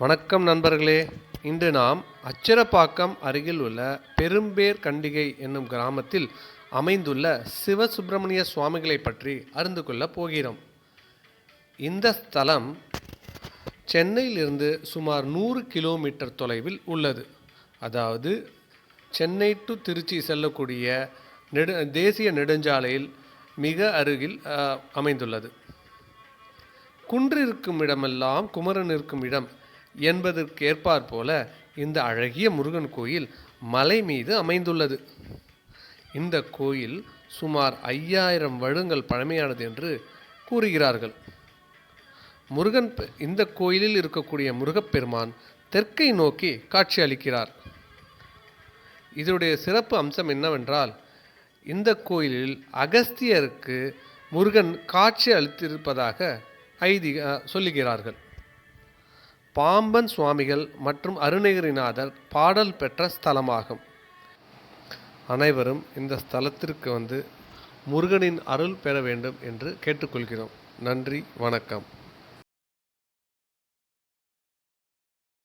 வணக்கம் நண்பர்களே. இன்று நாம் அச்சிரப்பாக்கம் அருகில் உள்ள பெரும்பேர் கண்டிகை என்னும் கிராமத்தில் அமைந்துள்ள சிவசுப்பிரமணிய சுவாமிகளை பற்றி அறிந்து கொள்ளப் போகிறோம். இந்த ஸ்தலம் சென்னையிலிருந்து சுமார் நூறு கிலோமீட்டர் தொலைவில் உள்ளது. அதாவது சென்னை டு திருச்சி செல்லக்கூடிய நெடு தேசிய நெடுஞ்சாலையில் மிக அருகில் அமைந்துள்ளது. குன்று இருக்கும் இடமெல்லாம் குமரன் இருக்கும் இடம் என்பதற்கு போல இந்த அழகிய முருகன் கோயில் மலை மீது அமைந்துள்ளது. இந்த கோயில் சுமார் ஐயாயிரம் வருடங்கள் பழமையானது என்று கூறுகிறார்கள். முருகன் பெ- இந்த கோயிலில் இருக்கக்கூடிய முருகப்பெருமான் தெற்கை நோக்கி காட்சி அளிக்கிறார். இதனுடைய சிறப்பு அம்சம் என்னவென்றால் இந்த கோயிலில் அகஸ்தியருக்கு முருகன் காட்சி அளித்திருப்பதாக ஐதீக சொல்லுகிறார்கள். பாம்பன் சுவாமிகள் மற்றும் அருணகிரிநாதர் பாடல் பெற்ற ஸ்தலமாகும். அனைவரும் இந்த ஸ்தலத்திற்கு வந்து முருகனின் அருள் பெற வேண்டும் என்று கேட்டுக்கொள்கிறோம். நன்றி வணக்கம்.